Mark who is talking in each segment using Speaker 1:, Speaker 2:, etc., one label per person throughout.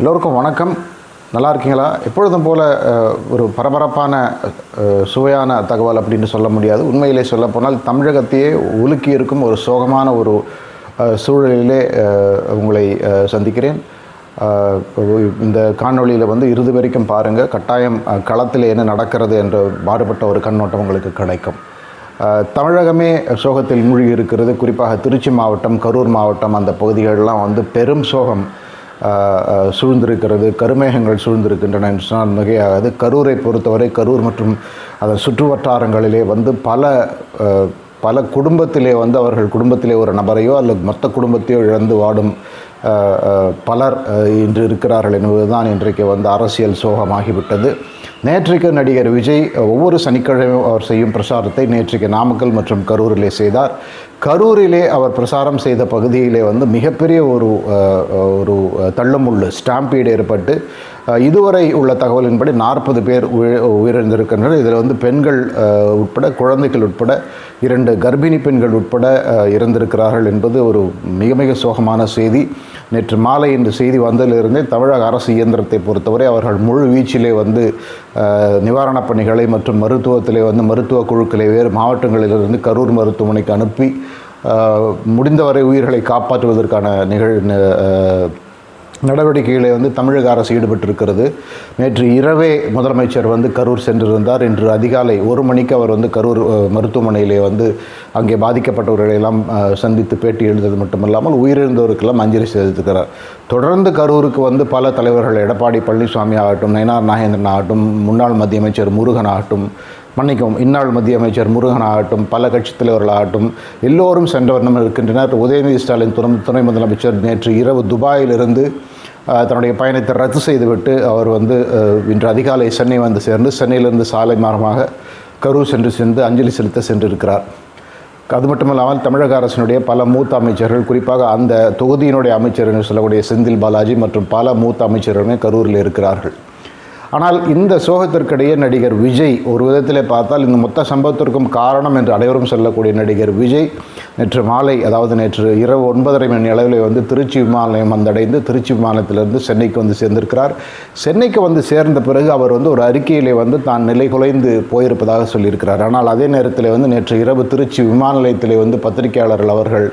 Speaker 1: எல்லோருக்கும் வணக்கம். நல்லா இருக்கீங்களா எப்பொழுதும் போல் ஒரு பரபரப்பான சுவையான தகவல் அப்படின்னு சொல்ல முடியாது. உண்மையிலே சொல்லப்போனால் தமிழகத்தையே உலுக்கி இருக்கும் ஒரு சோகமான ஒரு சூழலிலே உங்களை சந்திக்கிறேன். இந்த காணொளியில் வந்து இறுதி வரைக்கும் பாருங்கள் கட்டாயம் களத்தில் என்ன நடக்கிறது என்ற மாறுபட்ட ஒரு கண்ணோட்டம் உங்களுக்கு கிடைக்கும். தமிழகமே சோகத்தில் மூழ்கி இருக்கிறது. குறிப்பாக திருச்சி மாவட்டம் கரூர் மாவட்டம் அந்த பகுதிகளெலாம் வந்து பெரும் சோகம். சூழ்ந்திருக்கிறது கருமேகங்கள் சூழ்ந்திருக்கின்றன என்று சொன்னால் மிகையாகாது. கரூரை பொறுத்தவரை கரூர் மற்றும் அதன் சுற்று வட்டாரங்களிலே வந்து பல பல குடும்பத்திலே வந்து அவர்கள் குடும்பத்திலே ஒரு நபரையோ அல்லது மொத்த குடும்பத்தையோ இழந்து வாடும் பலர் இன்று இருக்கிறார்கள் என்பதுதான் இன்றைக்கு வந்து அரசியல் சோகமாகிவிட்டது. நேற்றைக்கு நடிகர் விஜய் ஒவ்வொரு சனிக்கிழமையும் அவர் செய்யும் பிரசாரத்தை நேற்றைக்கு நாமக்கல் மற்றும் கரூரிலே செய்தார். கரூரிலே அவர் பிரசாரம் செய்த பகுதியிலே வந்து மிகப்பெரிய ஒரு ஒரு தள்ளுமுள்ளு ஸ்டாம்பீடு ஏற்பட்டு இதுவரை உள்ள தகவலின்படி நாற்பது பேர் உயிர் உயிரிழந்திருக்கின்றனர். இதில் வந்து பெண்கள் உட்பட குழந்தைகள் உட்பட இரண்டு கர்ப்பிணி பெண்கள் உட்பட இறந்திருக்கிறார்கள் என்பது ஒரு மிக மிக சோகமான செய்தி. நேற்று மாலை இந்த செய்தி வந்ததிலிருந்தே தமிழக அரசு இயந்திரத்தை பொறுத்தவரை அவர்கள் முழு வீச்சிலே வந்து நிவாரணப் பணிகளை மற்றும் மருத்துவத்திலே வந்து மருத்துவ குழுக்களை வேறு மாவட்டங்களிலிருந்து கரூர் மருத்துவமனைக்கு அனுப்பி முடிந்தவரை உயிர்களை காப்பாற்றுவதற்கான நிகழ் நடவடிக்கைகளை வந்து தமிழக அரசு ஈடுபட்டிருக்கிறது. நேற்று இரவே முதலமைச்சர் வந்து கரூர் சென்றிருந்தார். இன்று அதிகாலை ஒரு மணிக்கு அவர் வந்து கரூர் மருத்துவமனையிலே வந்து அங்கே பாதிக்கப்பட்டவர்களையெல்லாம் சந்தித்து பேட்டி எழுந்தது மட்டுமல்லாமல் உயிரிழந்தவருக்கெல்லாம் அஞ்சலி செலுத்துகிறார் தொடர்ந்து கரூருக்கு வந்து பல தலைவர்கள் எடப்பாடி பழனிசாமி ஆகட்டும் நயனார் நாகேந்திரன் ஆகட்டும் முன்னாள் மத்திய அமைச்சர் முருகன் ஆகட்டும் மன்னிக்கவும் இந்நாள் மத்திய அமைச்சர் முருகன் ஆகட்டும் பல கட்சித் தலைவர்களாகட்டும் எல்லோரும் சென்ற வண்ணம் இருக்கின்றனர். உதயநிதி ஸ்டாலின் துணை துணை முதலமைச்சர் நேற்று இரவு துபாயிலிருந்து தன்னுடைய பயணத்தை ரத்து செய்துவிட்டு அவர் வந்து இன்று அதிகாலை சென்னை வந்து சேர்ந்து சென்னையிலிருந்து சாலை மார்க்கமாக கரூர் சென்று சென்று அஞ்சலி செலுத்த சென்றிருக்கிறார். அது மட்டுமல்லாமல் தமிழக அரசினுடைய பல மூத்த அமைச்சர்கள் குறிப்பாக அந்த தொகுதியினுடைய அமைச்சர் என்று சொல்லக்கூடிய செந்தில் பாலாஜி மற்றும் பல மூத்த அமைச்சர்களுமே கரூரில் இருக்கிறார்கள். ஆனால் இந்த சோகத்திற்கிடையே நடிகர் விஜய் ஒரு விதத்தில் பார்த்தால் இந்த மொத்த சம்பவத்திற்கும் காரணம் என்று அனைவரும் சொல்லக்கூடிய நடிகர் விஜய் நேற்று மாலை அதாவது நேற்று இரவு ஒன்பதரை மணி அளவில் வந்து திருச்சி விமான நிலையம் வந்தடைந்து திருச்சி விமானத்திலிருந்து சென்னைக்கு வந்து சேர்ந்திருக்கிறார். சென்னைக்கு வந்து சேர்ந்த பிறகு அவர் வந்து ஒரு அறிக்கையிலே வந்து தான் நிலை குலைந்து போயிருப்பதாக சொல்லியிருக்கிறார். ஆனால் அதே நேரத்தில் வந்து நேற்று இரவு திருச்சி விமான நிலையத்திலே வந்து பத்திரிகையாளர்கள் அவர்கள்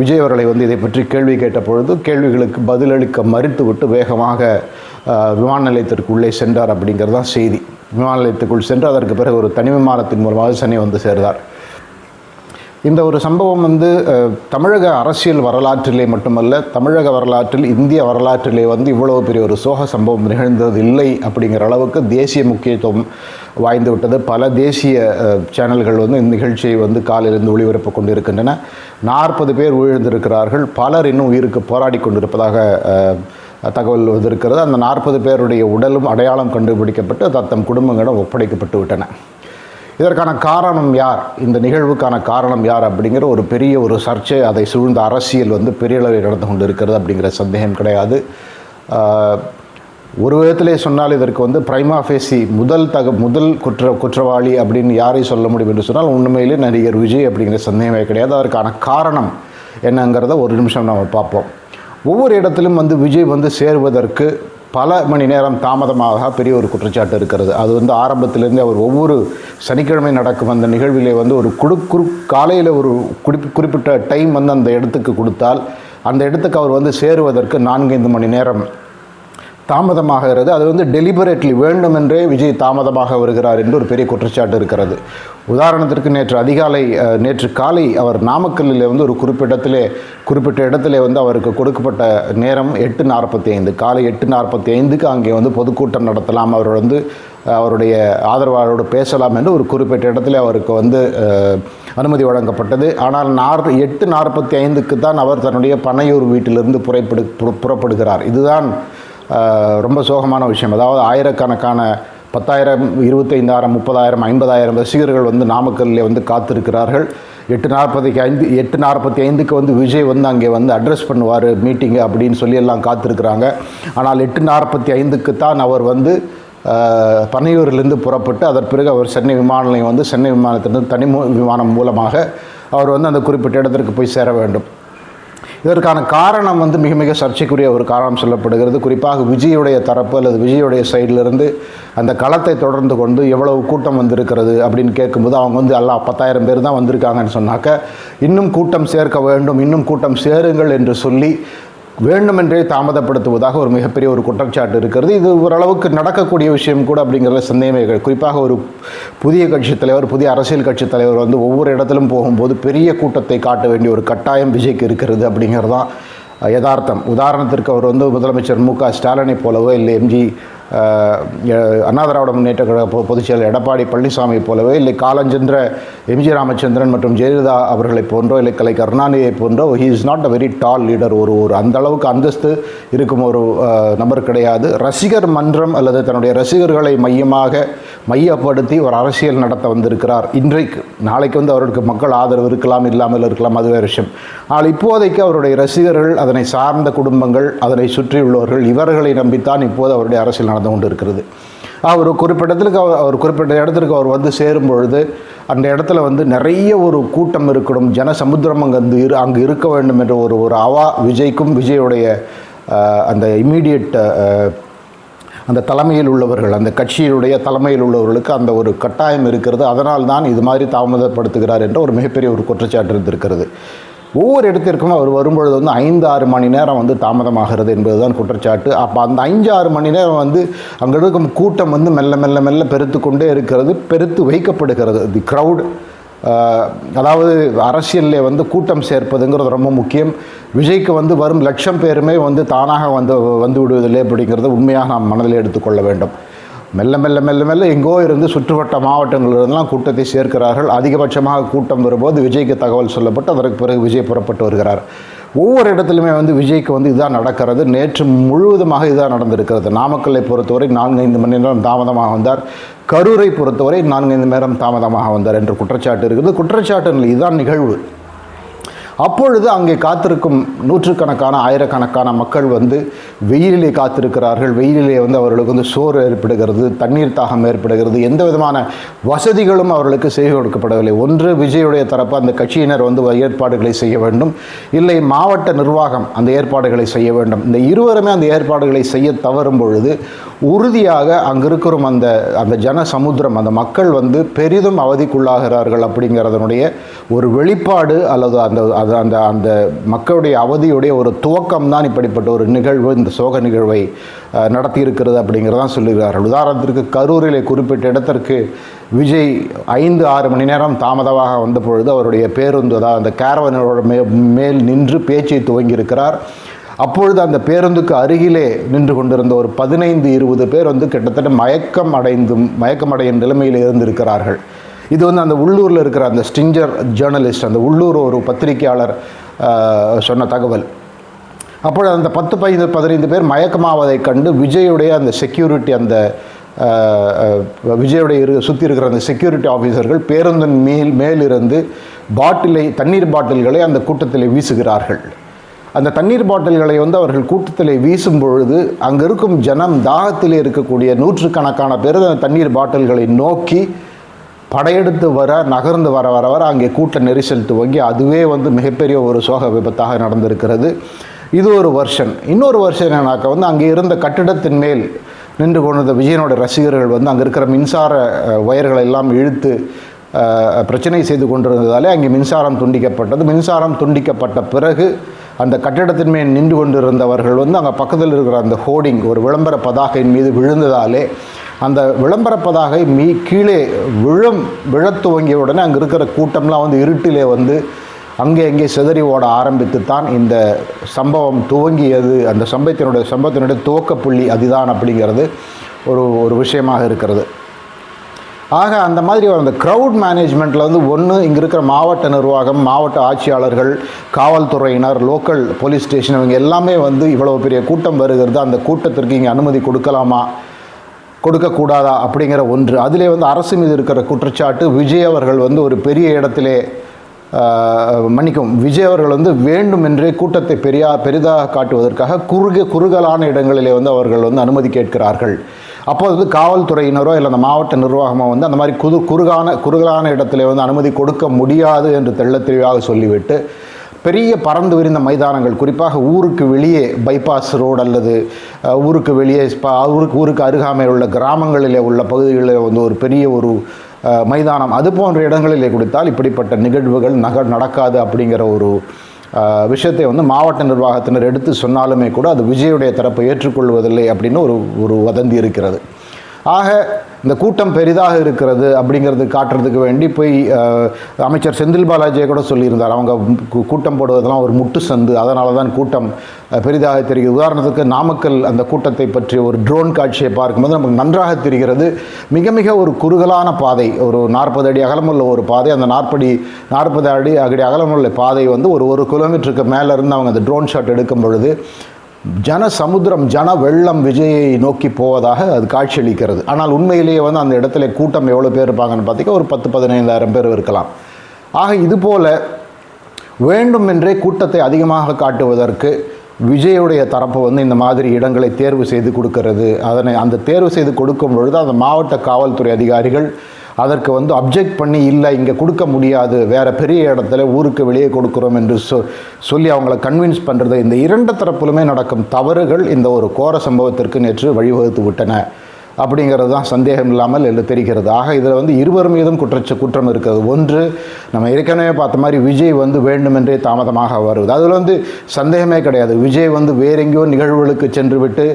Speaker 1: விஜய் அவர்களை வந்து இதை பற்றி கேள்வி கேட்ட பொழுது கேள்விகளுக்கு பதிலளிக்க மறுத்துவிட்டு வேகமாக விமான நிலையத்திற்கு உள்ளே சென்றார் அப்படிங்கிறது தான் செய்தி. விமான நிலையத்துக்குள் சென்று அதற்கு பிறகு ஒரு தனி விமானத்தின் மூலமாக சென்னை வந்து சேர்ந்தார். இந்த ஒரு சம்பவம் வந்து தமிழக அரசியல் வரலாற்றிலே மட்டுமல்ல தமிழக வரலாற்றில் இந்திய வரலாற்றிலே வந்து இவ்வளவு பெரிய ஒரு சோக சம்பவம் நிகழ்ந்தது இல்லை அப்படிங்கிற அளவுக்கு தேசிய முக்கியத்துவம் வாய்ந்து விட்டது. பல தேசிய சேனல்கள் வந்து இந்த நிகழ்ச்சியை வந்து காலிலிருந்து ஒளிபரப்பு கொண்டிருக்கின்றன. நாற்பது பேர் உயிர்ந்திருக்கிறார்கள் பலர் இன்னும் உயிருக்கு போராடி கொண்டிருப்பதாக தகவல் வந்திருக்கிறது அந்த நாற்பது பேருடைய உடலும் அடையாளம் கண்டுபிடிக்கப்பட்டு தத்தம் குடும்பங்களிடம் ஒப்படைக்கப்பட்டு விட்டன இதற்கான காரணம் யார்? இந்த நிகழ்வுக்கான காரணம் யார் அப்படிங்கிற ஒரு பெரிய ஒரு சர்ச்சை அதை சூழ்ந்த அரசியல் வந்து பெரிய அளவில் நடந்து கொண்டு இருக்கிறது அப்படிங்கிற சந்தேகம் கிடையாது. ஒரு விதத்திலே சொன்னால் இதற்கு வந்து பிரைமா ஃபேசி முதல் தக முதல் குற்ற குற்றவாளி அப்படின்னு யாரை சொல்ல முடியும் என்று சொன்னால் உண்மையிலே நடிகர் விஜய் அப்படிங்கிற சந்தேகமே கிடையாது. அதற்கான காரணம் என்னங்கிறத ஒரு நிமிஷம் நம்ம பார்ப்போம். ஒவ்வொரு இடத்திலும் வந்து விஜய் வந்து சேருவதற்கு பல மணி நேரம் தாமதமாக பெரிய ஒரு குற்றச்சாட்டு இருக்கிறது. அது வந்து ஆரம்பத்திலேருந்தே அவர் ஒவ்வொரு சனிக்கிழமை நடக்கும் அந்த நிகழ்விலே வந்து ஒரு குடு குறு காலையில் ஒரு குறிப் குறிப்பிட்ட டைம் வந்து அந்த இடத்துக்கு கொடுத்தால் அந்த இடத்துக்கு அவர் வந்து சேருவதற்கு நான்கைந்து மணி நேரம் தாமதமாகிறது. அது வந்து டெலிபரேட்லி வேண்டுமென்றே விஜய் தாமதமாக வருகிறார் என்று ஒரு பெரிய குற்றச்சாட்டு இருக்கிறது. உதாரணத்திற்கு நேற்று அதிகாலை நேற்று காலை அவர் நாமக்கல்லில் வந்து ஒரு குறிப்பிடத்திலே குறிப்பிட்ட இடத்திலே வந்து அவருக்கு கொடுக்கப்பட்ட நேரம் எட்டு நாற்பத்தி ஐந்து காலை எட்டு நாற்பத்தி ஐந்துக்கு அங்கே வந்து பொதுக்கூட்டம் நடத்தலாம். அவர் வந்து அவருடைய ஆதரவாளரோடு பேசலாம் என்று ஒரு குறிப்பிட்ட இடத்துல அவருக்கு வந்து அனுமதி வழங்கப்பட்டது. ஆனால் நார் எட்டு நாற்பத்தி ஐந்துக்கு தான் அவர் தன்னுடைய பனையூர் வீட்டிலிருந்து புறப்படு புறப்படுகிறார். இதுதான் ரொம்ப சோகமான விஷயம். அதாவது ஆயிரக்கணக்கான பத்தாயிரம் இருபத்தைந்தாயிரம் முப்பதாயிரம் ஐம்பதாயிரம் ரசிகர்கள் வந்து நாமக்கல்லில் வந்து காத்திருக்கிறார்கள். எட்டு நாற்பதுக்கு ஐந்து எட்டு நாற்பத்தி ஐந்துக்கு வந்து விஜய் வந்து அங்கே வந்து அட்ரஸ் பண்ணுவார் மீட்டிங்கு அப்படின்னு சொல்லி எல்லாம் காத்திருக்கிறாங்க. ஆனால் எட்டு நாற்பத்தி ஐந்துக்கு தான் அவர் வந்து பனையூரிலிருந்து புறப்பட்டு அதன் பிறகு அவர் சென்னை விமான நிலையம் வந்து சென்னை விமானத்திலிருந்து தனி விமானம் மூலமாக அவர் வந்து அந்த குறிப்பிட்ட இடத்திற்கு போய் சேர வேண்டும். இதற்கான காரணம் வந்து மிக மிக சர்ச்சைக்குரிய ஒரு காரணம் சொல்லப்படுகிறது. குறிப்பாக விஜயுடைய தரப்பு அல்லது விஜயுடைய சைடிலிருந்து அந்த களத்தை தொடர்ந்து கொண்டு எவ்வளவு கூட்டம் வந்திருக்கிறது அப்படின்னு கேட்கும்போது அவங்க வந்து எல்லாம் பத்தாயிரம் பேர் தான் வந்திருக்காங்கன்னு சொன்னாக்க இன்னும் கூட்டம் சேர்க்க வேண்டும் இன்னும் கூட்டம் சேருங்கள் என்று சொல்லி வேண்டுமென்றே தாமதப்படுத்துவதாக ஒரு மிகப்பெரிய ஒரு குற்றச்சாட்டு இருக்கிறது. இது ஓரளவுக்கு நடக்கக்கூடிய விஷயம் கூட அப்படிங்கிறத சந்தேகமே குறிப்பாக ஒரு புதிய கட்சித் தலைவர் புதிய அரசியல் கட்சி தலைவர் வந்து ஒவ்வொரு இடத்திலும் போகும்போது பெரிய கூட்டத்தை காட்ட வேண்டிய ஒரு கட்டாயம் விஜய்க்கு இருக்கிறது அப்படிங்கிறது தான் யதார்த்தம். உதாரணத்திற்கு அவர் வந்து முதலமைச்சர் மு க ஸ்டாலினை போலவோ இல்லை எம்ஜி அண்ணா திராவிட முன்னேற்ற கழக பொ- பொதுச் செயலர் எடப்பாடி பழனிசாமி போலவோ இல்லை காலஞ்சென்ற எம்ஜி ராமச்சந்திரன் மற்றும் ஜெயலலிதா அவர்களைப் போன்றோ இல்லை கலை கருணாநிதியை போன்றோ he is not a very tall leader ஒரு ஒரு அந்த அளவுக்கு அந்தஸ்து இருக்கும் ஒரு நபர் கிடையாது. ரசிகர் மன்றம் அல்லது தன்னுடைய ரசிகர்களை மையமாக மையப்படுத்தி ஒரு அரசியல் நடத்த வந்திருக்கிறார். இன்றைக்கு நாளைக்கு வந்து அவருக்கு மக்கள் ஆதரவு இருக்கலாம் இல்லாமல் இருக்கலாம் அது வேறு விஷயம். ஆனால் இப்போதைக்கு அவருடைய ரசிகர்கள் அதனை சார்ந்த குடும்பங்கள் அதனை சுற்றியுள்ளவர்கள் இவர்களை நம்பித்தான் இப்போது அவருடைய அரசியல் நடந்து கொண்டு இருக்கிறது அவர் குறிப்பிட்ட இடத்துக்கு அவர் அவர் குறிப்பிட்ட இடத்திற்கு அவர் வந்து சேரும் பொழுது அந்த இடத்துல வந்து நிறைய ஒரு கூட்டம் இருக்கணும். ஜன சமுத்திரம் அங்கே வந்து இரு அங்கு இருக்க வேண்டும் என்ற ஒரு ஒரு அவா விஜய்க்கும் விஜயுடைய அந்த இம்மீடியட் அந்த தலைமையில் உள்ளவர்கள் அந்த கட்சியினுடைய தலைமையில் உள்ளவர்களுக்கு அந்த ஒரு கட்டாயம் இருக்கிறது. அதனால் தான் இது மாதிரி தாமதப்படுத்துகிறார் என்ற ஒரு மிகப்பெரிய ஒரு குற்றச்சாட்டு இருந்திருக்கிறது. ஒவ்வொரு இடத்திற்கும் அவர் வரும்பொழுது வந்து ஐந்து ஆறு மணி நேரம் வந்து தாமதமாகிறது என்பதுதான் குற்றச்சாட்டு. அப்போ அந்த ஐந்து ஆறு மணி நேரம் வந்து அங்கே இருக்கும் கூட்டம் வந்து மெல்ல மெல்ல மெல்ல பெருத்து கொண்டே இருக்கிறது பெருத்து வைக்கப்படுகிறது. தி க்ரௌட் அதாவது அரசியலில் வந்து கூட்டம் சேர்ப்பதுங்கிறது ரொம்ப முக்கியம். விஜய்க்கு வந்து வரும் லட்சம் பேருமே வந்து தானாக வந்து வந்து விடுவதில்லை அப்படிங்கிறத உண்மையாக நாம் மனதில் எடுத்துக்கொள்ள வேண்டும். மெல்ல மெல்ல மெல்ல மெல்ல எங்கோ இருந்து சுற்றுவட்ட மாவட்டங்களிலிருந்தெல்லாம் கூட்டத்தை சேர்க்கிறார்கள். அதிகபட்சமாக கூட்டம் வரும்போது விஜய்க்கு தகவல் சொல்லப்பட்டு அதற்கு பிறகு விஜய் புறப்பட்டு வருகிறார். ஒவ்வொரு இடத்துலையுமே வந்து விஜய்க்கு வந்து இதுதான் நடக்கிறது. நேற்று முழுவதுமாக இதுதான் நடந்திருக்கிறது. நாமக்கல்லை பொறுத்தவரை நான்கு ஐந்து மணி நேரம் தாமதமாக வந்தார். கரூரை பொறுத்தவரை நான்கு ஐந்து நேரம் தாமதமாக வந்தார் என்ற குற்றச்சாட்டு இருக்கிறது குற்றச்சாட்டு இதுதான் நிகழ்வு அப்பொழுது அங்கே காத்திருக்கும் நூற்றுக்கணக்கான ஆயிரக்கணக்கான மக்கள் வந்து வெயிலிலே காத்திருக்கிறார்கள். வெயிலிலே வந்து அவர்களுக்கு வந்து சோறு ஏற்படுகிறது தண்ணீர் தாகம் ஏற்படுகிறது. எந்த விதமான வசதிகளும் அவர்களுக்கு செய்து கொடுக்கப்படவில்லை. ஒன்று விஜயுடைய தரப்பு அந்த கட்சியினர் வந்து ஏற்பாடுகளை செய்ய வேண்டும். இல்லை மாவட்ட நிர்வாகம் அந்த ஏற்பாடுகளை செய்ய வேண்டும். இந்த இருவருமே அந்த ஏற்பாடுகளை செய்ய தவறும் பொழுது உறுதியாக அங்கிருக்கிற அந்த அந்த ஜன சமுத்திரம் அந்த மக்கள் வந்து பெரிதும் அவதிக்குள்ளாகிறார்கள் அப்படிங்கிறதனுடைய ஒரு வெளிப்பாடு அல்லது அந்த அது அந்த அந்த மக்களுடைய அவதியுடைய ஒரு துவக்கம் தான் இப்படிப்பட்ட ஒரு நிகழ்வு இந்த சோக நிகழ்வை நடத்தி இருக்கிறது அப்படிங்கிறதான் சொல்லுகிறார்கள் உதாரணத்திற்கு கரூரிலே குறிப்பிட்ட இடத்திற்கு விஜய் ஐந்து ஆறு மணி நேரம் தாமதமாக வந்த பொழுது அவருடைய பேருந்து அதாவது அந்த கேரவனோட மே மேல் நின்று பேச்சை துவங்கியிருக்கிறார். அப்பொழுது அந்த பேருந்துக்கு அருகிலே நின்று கொண்டிருந்த ஒரு பதினைந்து இருபது பேர் வந்து கிட்டத்தட்ட மயக்கம் அடைந்து மயக்கம் அடையும் நிலைமையில் இருந்திருக்கிறார்கள். இது வந்து அந்த உள்ளூரில் இருக்கிற அந்த ஸ்டிஞ்சர் ஜேர்னலிஸ்ட் அந்த உள்ளூர் ஒரு பத்திரிகையாளர் சொன்ன தகவல். அப்பொழுது அந்த பத்து பதினைந்து பதினைந்து பேர் மயக்கமாவதைக் கண்டு விஜயுடைய அந்த செக்யூரிட்டி அந்த விஜயுடைய இரு சுற்றி இருக்கிற அந்த செக்யூரிட்டி ஆஃபீஸர்கள் பேருந்தின் மேல் மேலிருந்து பாட்டிலை தண்ணீர் பாட்டில்களை அந்த கூட்டத்தில் வீசுகிறார்கள். அந்த தண்ணீர் பாட்டில்களை வந்து அவர்கள் கூட்டத்தில் வீசும் பொழுது அங்கே இருக்கும் ஜனம் தாகத்தில் இருக்கக்கூடிய நூற்றுக்கணக்கான பேர் அந்த தண்ணீர் பாட்டில்களை நோக்கி படையெடுத்து வர நகர்ந்து வர வர வர அங்கே கூட்ட நெரிசல் துவங்கி அதுவே வந்து மிகப்பெரிய ஒரு சோக விபத்தாக நடந்திருக்கிறது. இது ஒரு வருஷன் இன்னொரு வருஷம் என்னன்னாக்கா வந்து அங்கே இருந்த கட்டிடத்தின் மேல் நின்று கொண்டிருந்த விஜயனோட ரசிகர்கள் வந்து அங்கே இருக்கிற மின்சார ஒயர்களை எல்லாம் இழுத்து பிரச்சனை செய்து கொண்டிருந்ததாலே அங்கே மின்சாரம் துண்டிக்கப்பட்டது. மின்சாரம் துண்டிக்கப்பட்ட பிறகு அந்த கட்டிடத்தின் மேல் நின்று கொண்டிருந்தவர்கள் வந்து அங்கே பக்கத்தில் இருக்கிற அந்த ஹோர்டிங் ஒரு விளம்பர பதாகையின் மீது விழுந்ததாலே அந்த விளம்பர பதாகை மீ கீழே விழும் விழத் துவங்கிய உடனே அங்கே இருக்கிற கூட்டம்லாம் வந்து இருட்டிலே வந்து அங்கே அங்கே சிதறி ஓட ஆரம்பித்து தான் இந்த சம்பவம் துவங்கியது. அந்த சம்பவத்தினுடைய சம்பவத்தினுடைய துவக்க புள்ளி அதுதான் அப்படிங்கிறது ஒரு ஒரு விஷயமாக இருக்கிறது. ஆக அந்த மாதிரி அந்த க்ரௌட் மேனேஜ்மெண்ட்டில் வந்து ஒன்று இங்கே இருக்கிற மாவட்ட நிர்வாகம் மாவட்ட ஆட்சியாளர்கள் காவல்துறையினர் லோக்கல் போலீஸ் ஸ்டேஷன் இவங்க எல்லாமே வந்து இவ்வளோ பெரிய கூட்டம் வருகிறது அந்த கூட்டத்திற்கு இங்கே அனுமதி கொடுக்கலாமா கொடுக்கக்கூடாதா அப்படிங்கிற ஒன்று. அதிலே வந்து அரசு மீது இருக்கிற குற்றச்சாட்டு விஜய் அவர்கள் வந்து ஒரு பெரிய இடத்திலே மன்னிக்கும் விஜய் அவர்கள் வந்து வேண்டுமென்றே கூட்டத்தை பெரியா பெரிதாக காட்டுவதற்காக குறுக குறுகலான இடங்களிலே வந்து அவர்கள் வந்து அனுமதி கேட்கிறார்கள். அப்போது வந்து காவல்துறையினரோ இல்லை அந்த மாவட்ட நிர்வாகமோ வந்து அந்த மாதிரி குது குறுகான குறுகலான இடத்துல வந்து அனுமதி கொடுக்க முடியாது என்று தெள்ள தெளிவாக சொல்லிவிட்டு பெரிய பறந்து விரிந்த மைதானங்கள் குறிப்பாக ஊருக்கு வெளியே பைபாஸ் ரோடு அல்லது ஊருக்கு வெளியே ஊருக்கு ஊருக்கு அருகாமையில் உள்ள கிராமங்களிலே உள்ள பகுதிகளில் வந்து ஒரு பெரிய ஒரு மைதானம் அது போன்ற இடங்களிலே கொடுத்தால் இப்படிப்பட்ட நிகழ்வுகள் நக நடக்காது அப்படிங்கிற ஒரு விஷயத்தை வந்து மாவட்ட நிர்வாகத்தினர் எடுத்து சொன்னாலுமே கூட அது விஜயுடைய தரப்பை ஏற்றுக்கொள்வதில்லை அப்படின்னு ஒரு ஒரு வதந்தி இருக்கிறது. ஆக இந்த கூட்டம் பெரிதாக இருக்கிறது அப்படிங்கிறது காட்டுறதுக்கு வேண்டி போய் அமைச்சர் செந்தில் பாலாஜியை கூட சொல்லியிருந்தார். அவங்க கூட்டம் போடுவதெல்லாம் ஒரு முட்டு சந்து. அதனால தான் கூட்டம் பெரிதாக தெரிகிறது. உதாரணத்துக்கு நாமக்கல் அந்த கூட்டத்தை பற்றிய ஒரு ட்ரோன் காட்சியை பார்க்கும்போது நமக்கு நன்றாக தெரிகிறது. மிக மிக ஒரு குறுகலான பாதை. ஒரு நாற்பது அடி அகலமுள்ள ஒரு பாதை. அந்த நாற்படி நாற்பது அடி அடி அகலமுள்ள பாதை வந்து ஒரு ஒரு கிலோமீட்டருக்கு மேலே இருந்து அவங்க அந்த ட்ரோன் ஷாட் எடுக்கும் பொழுது ஜன சமுத்திரம் ஜன வெள்ளம் விஜயை நோக்கி போவதாக அது காட்சியளிக்கிறது. ஆனால் உண்மையிலேயே வந்து அந்த இடத்துல கூட்டம் எவ்வளோ பேர் இருப்பாங்கன்னு பார்த்தீங்கன்னா ஒரு பத்து பதினைந்தாயிரம் பேர் இருக்கலாம். ஆக இதுபோல வேண்டுமென்றே கூட்டத்தை அதிகமாக காட்டுவதற்கு விஜயுடைய தரப்பு வந்து இந்த மாதிரி இடங்களை தேர்வு செய்து கொடுக்கிறது. அதனை அந்த தேர்வு செய்து கொடுக்கும் பொழுது அந்த மாவட்ட காவல்துறை அதிகாரிகள் அதற்கு வந்து அப்ஜெக்ட் பண்ணி இல்லை இங்கே கொடுக்க முடியாது. வேறு பெரிய இடத்துல ஊருக்கு வெளியே கொடுக்குறோம் என்று சொ சொல்லி அவங்கள கன்வின்ஸ் பண்ணுறது இந்த இரண்டு தரப்பிலுமே நடக்கும் தவறுகள் இந்த ஒரு கோர சம்பவத்திற்கு நேற்று வழிவகுத்து விட்டன. அப்படிங்கிறது தான் சந்தேகம் இல்லாமல் என்று தெரிகிறது. ஆக இதில் வந்து இருவர் மீதும் குற்றச்ச குற்றம் இருக்கிறது. ஒன்று நம்ம ஏற்கனவே பார்த்த மாதிரி விஜய் வந்து வேண்டுமென்றே தாமதமாக வருவது. அதில் வந்து சந்தேகமே கிடையாது. விஜய் வந்து வேற எங்கேயோ நிகழ்வுகளுக்கு சென்று விட்டு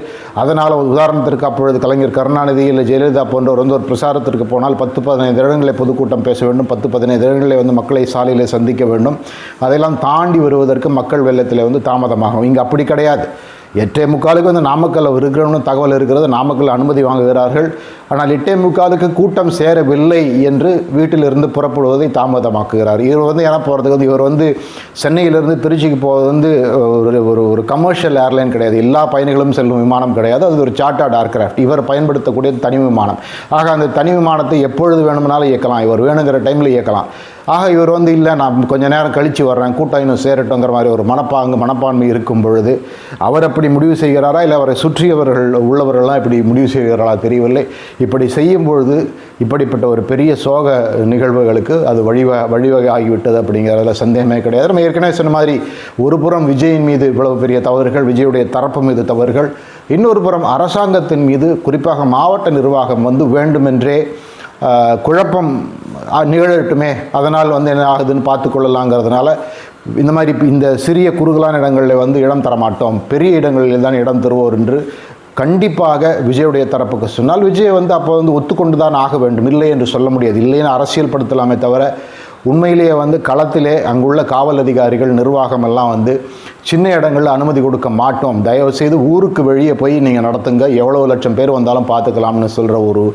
Speaker 1: அதனால் உதாரணத்திற்கு அப்பொழுது கலைஞர் கருணாநிதி இல்லை ஜெயலலிதா போன்றவர் வந்து ஒரு பிரசாரத்திற்கு போனால் பத்து பதினைந்து இடங்களை பொதுக்கூட்டம் பேச வேண்டும். பத்து பதினைந்து இடங்களை வந்து மக்களை சாலையில் சந்திக்க வேண்டும். அதையெல்லாம் தாண்டி வருவதற்கு மக்கள் வெள்ளத்தில் வந்து தாமதமாகும். இங்கே அப்படி கிடையாது. எட்டே முக்காலுக்கு வந்து நாமக்கல் இருக்கிறோம்னு தகவல் இருக்கிறது. நாமக்கல் அனுமதி வாங்குகிறார்கள். ஆனால் எட்டே முக்காலுக்கு கூட்டம் சேரவில்லை என்று வீட்டிலிருந்து புறப்படுவதை தாமதமாக்குகிறார். இவர் வந்து ஏன்னா போகிறதுக்கு வந்து இவர் வந்து சென்னையிலிருந்து திருச்சிக்கு போவது வந்து ஒரு ஒரு ஒரு கமர்ஷியல் ஏர்லைன் கிடையாது. எல்லா பயணிகளும் செல்லும் விமானம் கிடையாது. அது ஒரு சார்ட்டர்ட் ஏர்கிராஃப்ட் இவர் பயன்படுத்தக்கூடிய தனி விமானம். ஆக அந்த தனி விமானத்தை எப்பொழுது வேணும்னாலும் இயக்கலாம். இவர் வேணுங்கிற டைமில் இயக்கலாம். ஆக இவர் வந்து இல்லை நான் கொஞ்ச நேரம் கழித்து வர்றேன் கூட்டம் இன்னும் சேரட்டுங்கிற மாதிரி ஒரு மனப்பாங்கு மனப்பான்மை இருக்கும் பொழுது அவர் அப்படி முடிவு செய்கிறாரா? இல்லை அவரை சுற்றியவர்கள் உள்ளவர்கள்லாம் இப்படி முடிவு செய்கிறாரா தெரியவில்லை. இப்படி செய்யும் பொழுது இப்படிப்பட்ட ஒரு பெரிய சோக நிகழ்வுகளுக்கு அது வழிவ வழிவகை ஆகிவிட்டது அப்படிங்கிறதுல சந்தேகமே கிடையாது. நம்ம ஏற்கனவே சொன்ன மாதிரி ஒரு புறம் விஜயின் மீது இவ்வளவு பெரிய தவறுகள் விஜயுடைய தரப்பு மீது தவறுகள் இன்னொரு புறம் அரசாங்கத்தின் மீது குறிப்பாக மாவட்ட நிர்வாகம் வந்து வேண்டுமென்றே குழப்பம் நிகழட்டுமே. அதனால் வந்து என்ன ஆகுதுன்னு பார்த்து கொள்ளலாங்கிறதுனால இந்த மாதிரி இந்த சிறிய குறுகலான இடங்களில் வந்து இடம் தர மாட்டோம் பெரிய இடங்களில் தான் இடம் தருவோர் என்று கண்டிப்பாக விஜயுடைய தரப்புக்கு சொன்னால் விஜய் வந்து அப்போ வந்து ஒத்துக்கொண்டு தான் ஆக வேண்டும். இல்லை என்று சொல்ல முடியாது. இல்லைன்னு அரசியல் படுத்தலாமே தவிர உண்மையிலேயே வந்து களத்திலே அங்குள்ள காவல் அதிகாரிகள் நிர்வாகம் எல்லாம் வந்து சின்ன இடங்களில் அனுமதி கொடுக்க மாட்டோம். தயவு செய்து ஊருக்கு வெளியே போய் நீங்கள் நடத்துங்க. எவ்வளோ லட்சம் பேர் வந்தாலும் பார்த்துக்கலாம்னு சொல்கிற ஒரு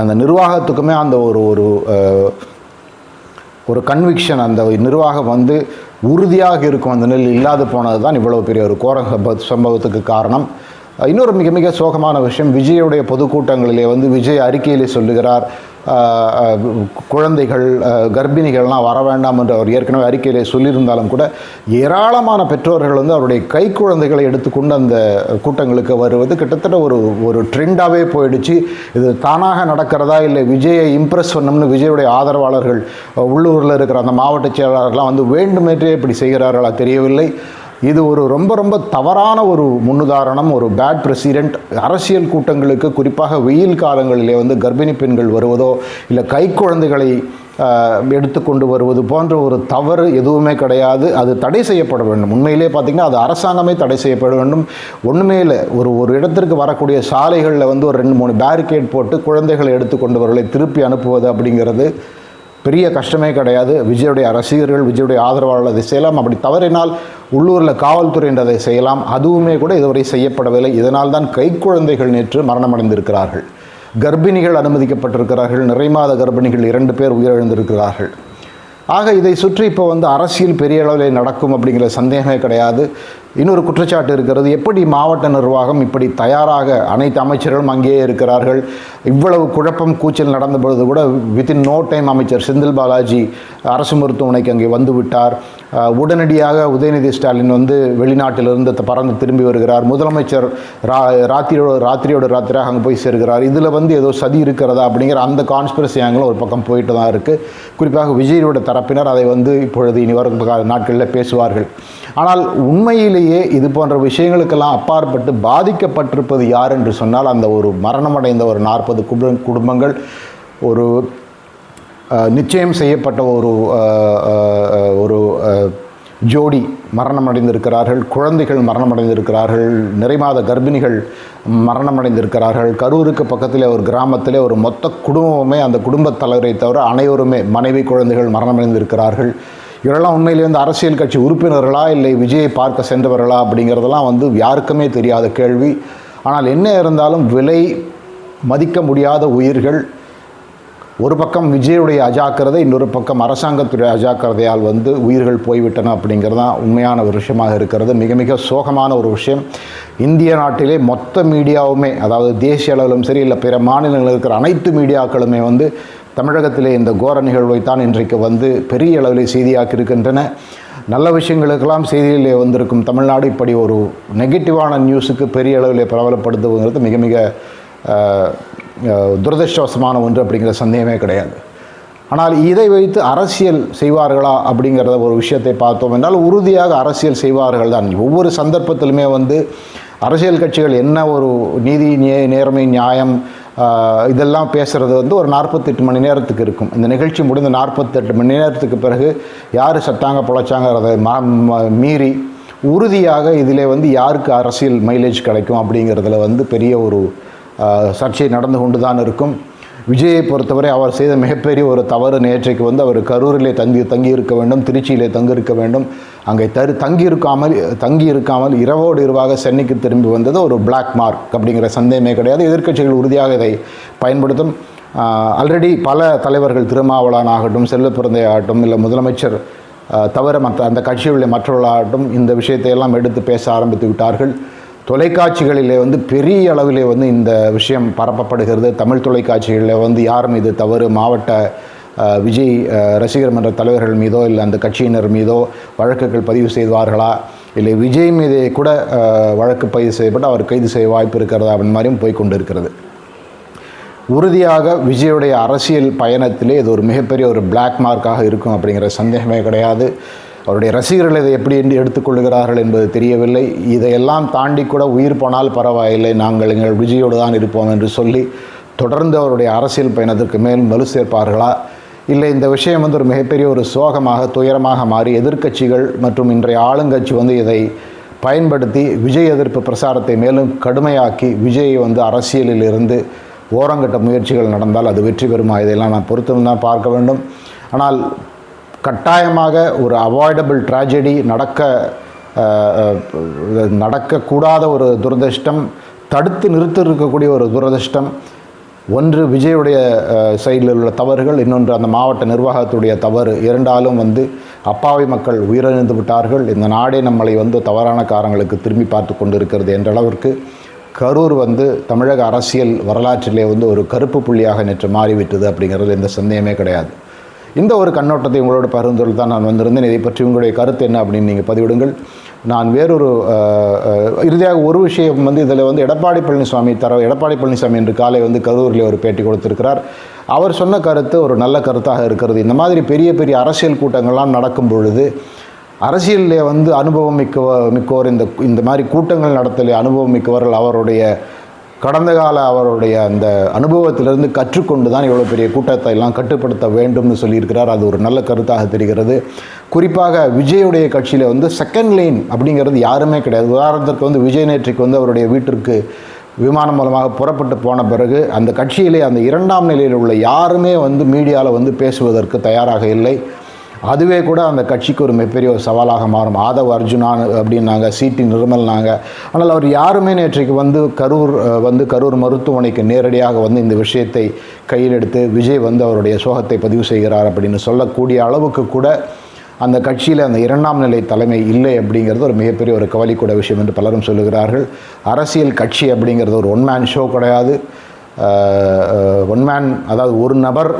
Speaker 1: அந்த நிர்வாகத்துக்குமே அந்த ஒரு ஒரு ஒரு கன்விக்ஷன் அந்த நிர்வாகம் வந்து உறுதியாக இருக்கும் அந்த நிலையில் இல்லாது போனது தான் இவ்வளவு பெரிய ஒரு கோர சம்பவத்துக்கு காரணம். இன்னொரு மிக மிக சோகமான விஷயம் விஜயுடைய பொதுக்கூட்டங்களிலே வந்து விஜய் அறிக்கையிலே சொல்லுகிறார் குழந்தைகள் கர்ப்பிணிகள்லாம் வர வேண்டாம் என்று அவர் ஏற்கனவே அறிக்கையிலே சொல்லியிருந்தாலும் கூட ஏராளமான பெற்றோர்கள் வந்து அவருடைய கை குழந்தைகளை எடுத்துக்கொண்டு அந்த கூட்டங்களுக்கு வருவது கிட்டத்தட்ட ஒரு ஒரு ட்ரெண்டாகவே போயிடுச்சு. இது தானாக நடக்கிறதா இல்லை விஜயை இம்ப்ரெஸ் பண்ணணும்னு விஜயுடைய ஆதரவாளர்கள் உள்ளூரில் இருக்கிற அந்த மாவட்ட செயலாளர்லாம் வந்து வேண்டுமென்றே இப்படி செய்கிறார்களா தெரியவில்லை. இது ஒரு ரொம்ப ரொம்ப தவறான ஒரு முன்னுதாரணம் ஒரு பேட் பிரசிடென்ட் அரசியல் கூட்டங்களுக்கு குறிப்பாக வெயில் காலங்களிலே வந்து கர்ப்பிணி பெண்கள் வருவதோ இல்லை கை குழந்தைகளை எடுத்துக்கொண்டு வருவது போன்ற ஒரு தவறு எதுவுமே கிடையாது. அது தடை செய்யப்பட வேண்டும். உண்மையிலே பார்த்திங்கன்னா அது அரசாங்கமே தடை செய்யப்பட வேண்டும். ஒன்றுமே இல்லை. ஒரு ஒரு இடத்திற்கு வரக்கூடிய சாலைகளில் வந்து ஒரு ரெண்டு மூணு பேரிகேட் போட்டு குழந்தைகளை எடுத்துக்கொண்டவர்களை திருப்பி அனுப்புவது அப்படிங்கிறது பெரிய கஷ்டமே கிடையாது. விஜயுடைய ரசிகர்கள் விஜயுடைய ஆதரவாளர்கள் அதை செய்யலாம். அப்படி தவறினால் உள்ளூரில் காவல்துறை என்றதை செய்யலாம். அதுவுமே கூட இதுவரை செய்யப்படவில்லை. இதனால் தான் கைக்குழந்தைகள் நேற்று மரணமடைந்திருக்கிறார்கள். கர்ப்பிணிகள் அனுமதிக்கப்பட்டிருக்கிறார்கள். நிறைமாத கர்ப்பிணிகள் இரண்டு பேர் உயிரிழந்திருக்கிறார்கள். ஆக இதை சுற்றி இப்போ வந்து அரசியல் பெரிய அளவில் நடக்கும் அப்படிங்கிற சந்தேகமே கிடையாது. இன்னொரு குற்றச்சாட்டு இருக்கிறது. எப்படி மாவட்ட நிர்வாகம் இப்படி தயாராக அனைத்து அமைச்சர்களும் அங்கேயே இருக்கிறார்கள்? இவ்வளவு குழப்பம் கூச்சல் நடந்த பொழுது கூட வித்தின் நோ டைம் அமைச்சர் செந்தில் பாலாஜி அரசு மருத்துவமனைக்கு அங்கே வந்து விட்டார். உடனடியாக உதயநிதி ஸ்டாலின் வந்து வெளிநாட்டிலிருந்து பறந்து திரும்பி வருகிறார். முதலமைச்சர் ரா ராத்திரியோட ராத்திரியோட ராத்திரியாக அங்கே போய் சேர்கிறார். இதில் வந்து ஏதோ சதி இருக்கிறதா அப்படிங்கிற அந்த கான்ஸ்பிரசி ஆங்கிலும் ஒரு பக்கம் போயிட்டு தான் இருக்குது குறிப்பாக விஜயோட தரப்பினர் அதை வந்து இப்பொழுது இனி வரும் நாட்களில் பேசுவார்கள். ஆனால் உண்மையிலேயே இது போன்ற விஷயங்களுக்கெல்லாம் அப்பாற்பட்டு பாதிக்கப்பட்டிருப்பது யார் என்று சொன்னால் அந்த ஒரு மரணமடைந்த ஒரு நாற்பது குடும்பங்கள் ஒரு நிச்சயம் செய்யப்பட்ட ஒரு ஒரு ஜோடி மரணமடைந்திருக்கிறார்கள் குழந்தைகள் மரணமடைந்திருக்கிறார்கள் நிறைமாத கர்ப்பிணிகள் மரணமடைந்திருக்கிறார்கள் கரூருக்கு பக்கத்தில் ஒரு கிராமத்திலே ஒரு மொத்த குடும்பமே அந்த குடும்பத் தலைவரை தவிர அனைவருமே மனைவி குழந்தைகள் மரணமடைந்திருக்கிறார்கள். இவரெல்லாம் உண்மையிலே வந்து அரசியல் கட்சி உறுப்பினர்களா இல்லை விஜயை பார்க்க சென்றவர்களா அப்படிங்கிறதெல்லாம் வந்து யாருக்குமே தெரியாத கேள்வி. ஆனால் என்ன இருந்தாலும் விலை மதிக்க முடியாத உயிர்கள். ஒரு பக்கம் விஜயுடைய அஜாக்கிரதை இன்னொரு பக்கம் அரசாங்கத்துடைய அஜாக்கிரதையால் வந்து உயிர்கள் போய்விட்டன அப்படிங்கிறது தான் உண்மையான ஒரு விஷயமாக இருக்கிறது. மிக மிக சோகமான ஒரு விஷயம். இந்திய நாட்டிலே மொத்த மீடியாவுமே அதாவது தேசிய அளவிலும் சரி இல்லை பிற மாநிலங்களில் இருக்கிற அனைத்து மீடியாக்களுமே வந்து தமிழகத்திலே இந்த கோர நிகழ்வைத்தான் இன்றைக்கு வந்து பெரிய அளவில் செய்தியாக்கி இருக்கின்றன நல்ல விஷயங்களுக்கெல்லாம் செய்தியிலே வந்திருக்கும் தமிழ்நாடு இப்படி ஒரு நெகட்டிவான நியூஸுக்கு பெரிய அளவில் பிரபலப்படுத்துவங்கிறது மிக மிக துரதிருஷ்டவசமான துரதிர்ஷ்டவசமான ஒன்று அப்படிங்கிற சந்தேகமே கிடையாது. ஆனால் இதை வைத்து அரசியல் செய்வார்களா அப்படிங்கிறத ஒரு விஷயத்தை பார்த்தோம் என்றால் உறுதியாக அரசியல் செய்வார்கள் தான் ஒவ்வொரு சந்தர்ப்பத்திலுமே வந்து அரசியல் கட்சிகள் என்ன ஒரு நீதி நிய நேர்மை நியாயம் இதெல்லாம் பேசுகிறது வந்து ஒரு நாற்பத்தெட்டு மணி நேரத்துக்கு இருக்கும். இந்த நிகழ்ச்சி முடிந்த நாற்பத்தெட்டு மணி நேரத்துக்கு பிறகு யார் சட்டாங்க பொழைச்சாங்கிறத மீறி உறுதியாக இதில் வந்து யாருக்கு அரசியல் மைலேஜ் கிடைக்கும் அப்படிங்கிறதுல வந்து பெரிய ஒரு சர்ச்சை நடந்து கொண்டு தான் இருக்கும். விஜயை பொறுத்தவரை அவர் செய்த மிகப்பெரிய ஒரு தவறு நேற்றைக்கு வந்து அவர் கரூரிலே தங்கி தங்கி இருக்க வேண்டும் திருச்சியிலே தங்கியிருக்க வேண்டும். அங்கே தரு தங்கி இருக்காமல் தங்கி இருக்காமல் இரவோடு இரவாக சென்னைக்கு திரும்பி வந்தது ஒரு பிளாக் மார்க் அப்படிங்கிற சந்தேகமே கிடையாது. எதிர்க்கட்சிகள் உறுதியாக இதை பயன்படுத்தும். ஆல்ரெடி பல தலைவர்கள் திருமாவளவன் ஆகட்டும் செல்வப்பிறந்தை ஆகட்டும் இல்லை முதலமைச்சர் தவிர மற்ற அந்த கட்சிகளில் மற்றவர்களாகட்டும் இந்த விஷயத்தையெல்லாம் எடுத்து பேச ஆரம்பித்து விட்டார்கள். தொலைக்காட்சிகளிலே வந்து பெரிய அளவிலே வந்து இந்த விஷயம் பரப்பப்படுகிறது. தமிழ் தொலைக்காட்சிகளில் வந்து யாரும் இது தவறு. மாவட்ட விஜய் ரசிகர் மன்ற தலைவர்கள் மீதோ இல்லை அந்த கட்சியினர் மீதோ வழக்குகள் பதிவு செய்வார்களா? இல்லை விஜய் மீதே கூட வழக்கு பதிவு செய்யப்பட்டு அவர் கைது செய்ய வாய்ப்பு இருக்கிறதா? அப்படின்னு மாதிரியும் போய் கொண்டு இருக்கிறது. உறுதியாக விஜயுடைய அரசியல் பயணத்திலே இது ஒரு மிகப்பெரிய ஒரு பிளாக் மார்க்காக இருக்கும் அப்படிங்கிற சந்தேகமே கிடையாது. அவருடைய ரசிகர்கள் இதை எப்படி என்று எடுத்துக்கொள்கிறார்கள் என்பது தெரியவில்லை. இதையெல்லாம் தாண்டி கூட உயிர் போனால் பரவாயில்லை. நாங்கள் எங்கள் விஜயோடு தான் இருப்போம் என்று சொல்லி தொடர்ந்து அவருடைய அரசியல் பயணத்திற்கு மேல் வலு சேர்ப்பார்களா? இல்லை இந்த விஷயம் வந்து ஒரு மிகப்பெரிய ஒரு சோகமாக துயரமாக மாறி எதிர்க்கட்சிகள் மற்றும் இன்றைய ஆளுங்கட்சி வந்து இதை பயன்படுத்தி விஜய் எதிர்ப்பு பிரசாரத்தை மேலும் கடுமையாக்கி விஜயை வந்து அரசியலில் இருந்து ஓரங்கட்ட முயற்சிகள் நடந்தால் அது வெற்றி பெறுமா? இதையெல்லாம் நான் பொறுத்து தான் பார்க்க வேண்டும். ஆனால் கட்டாயமாக ஒரு அவாய்டபிள் ட்ராஜடி நடக்க நடக்கக்கூடாத ஒரு துரதிர்ஷ்டம் தடுத்து நிறுத்தி இருக்கக்கூடிய ஒரு துரதிர்ஷ்டம் ஒன்று விஜயுடைய சைடில் உள்ள தவறுகள் இன்னொன்று அந்த மாவட்ட நிர்வாகத்துடைய தவறு. இரண்டாலும் வந்து அப்பாவி மக்கள் உயிரிழந்து விட்டார்கள். இந்த நாடே நம்மளை வந்து தவறான காரங்களுக்கு திரும்பி பார்த்து கொண்டிருக்கிறது என்ற அளவிற்கு கரூர் வந்து தமிழக அரசியல் வரலாற்றிலே வந்து ஒரு கருப்பு புள்ளியாக நேற்று மாறிவிட்டது அப்படிங்கிறது எந்த சந்தேகமே கிடையாது. இந்த ஒரு கண்ணோட்டத்தை உங்களோட பகிர்ந்து தான் நான் வந்திருந்தேன். இதை பற்றி உங்களுடைய கருத்து என்ன அப்படின்னு நீங்கள் பதிவிடுங்கள். நான் வேறொரு இறுதியாக ஒரு விஷயம் வந்து இதில் வந்து எடப்பாடி பழனிசாமி தர எடப்பாடி பழனிசாமி இன்று காலை வந்து கரூரில் ஒரு பேட்டி கொடுத்திருக்கிறார். அவர் சொன்ன கருத்து ஒரு நல்ல கருத்தாக இருக்கிறது. இந்த மாதிரி பெரிய பெரிய அரசியல் கூட்டங்கள்லாம் நடக்கும் பொழுது அரசியலில் வந்து அனுபவம் மிக்க மிக்கவர் இந்த இந்த மாதிரி கூட்டங்கள் நடத்தலே அனுபவம் மிக்கவர்கள் அவருடைய கடந்த கால அவருடைய அந்த அனுபவத்திலிருந்து கற்றுக்கொண்டு தான் இவ்வளோ பெரிய கூட்டத்தை எல்லாம் கட்டுப்படுத்த வேண்டும்னு சொல்லியிருக்கிறார். அது ஒரு நல்ல கருத்தாக தெரிகிறது. குறிப்பாக விஜயுடைய கட்சியில் வந்து செகண்ட் லைன் அப்படிங்கிறது யாருமே கிடையாது. உதாரணத்திற்கு வந்து விஜய் நேற்றுக்கு வந்து அவருடைய வீட்டிற்கு விமானம் மூலமாக புறப்பட்டு போன பிறகு அந்த கட்சியிலே அந்த இரண்டாம் நிலையில் உள்ள யாருமே வந்து மீடியாவில் வந்து பேசுவதற்கு தயாராக இல்லை. அதுவே கூட அந்த கட்சிக்கு ஒரு மிகப்பெரிய ஒரு சவாலாக மாறும். ஆதவ் அர்ஜுனான் அப்படின்னாங்க சிடி நிர்மல்னாங்க. ஆனால் அவர் யாருமே நேற்றைக்கு வந்து கரூர் வந்து கரூர் மருத்துவமனைக்கு நேரடியாக வந்து இந்த விஷயத்தை கையில் எடுத்து விஜய் வந்து அவருடைய சோகத்தை பதிவு செய்கிறார் அப்படின்னு சொல்லக்கூடிய அளவுக்கு கூட அந்த கட்சியில் அந்த இரண்டாம் நிலை தலைமை இல்லை அப்படிங்கிறது ஒரு மிகப்பெரிய ஒரு கவலைக்கூட விஷயம் என்று பலரும் சொல்லுகிறார்கள். அரசியல் கட்சி அப்படிங்கிறது ஒரு ஒன் மேன் ஷோ கிடையாது. ஒன் மேன் அதாவது ஒரு நபர்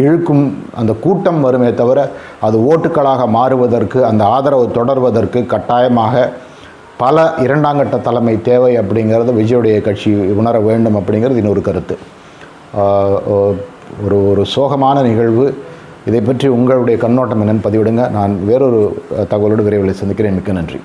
Speaker 1: இழுக்கும் அந்த கூட்டம் வருமே தவிர அது ஓட்டுக்களாக மாறுவதற்கு அந்த ஆதரவு தொடர்வதற்கு கட்டாயமாக பல இரண்டாங்கட்ட தலைமை தேவை அப்படிங்கிறது விஜயுடைய கட்சி உணர வேண்டும் அப்படிங்கிறது இன்னொரு கருத்து. ஒரு ஒரு சோகமான நிகழ்வு. இதை பற்றி உங்களுடைய கண்ணோட்டம் என்னென்னு பதிவிடுங்க. நான் வேறொரு தகவலோடு விரைவில் சந்திக்கிறேன். மிக்க நன்றி.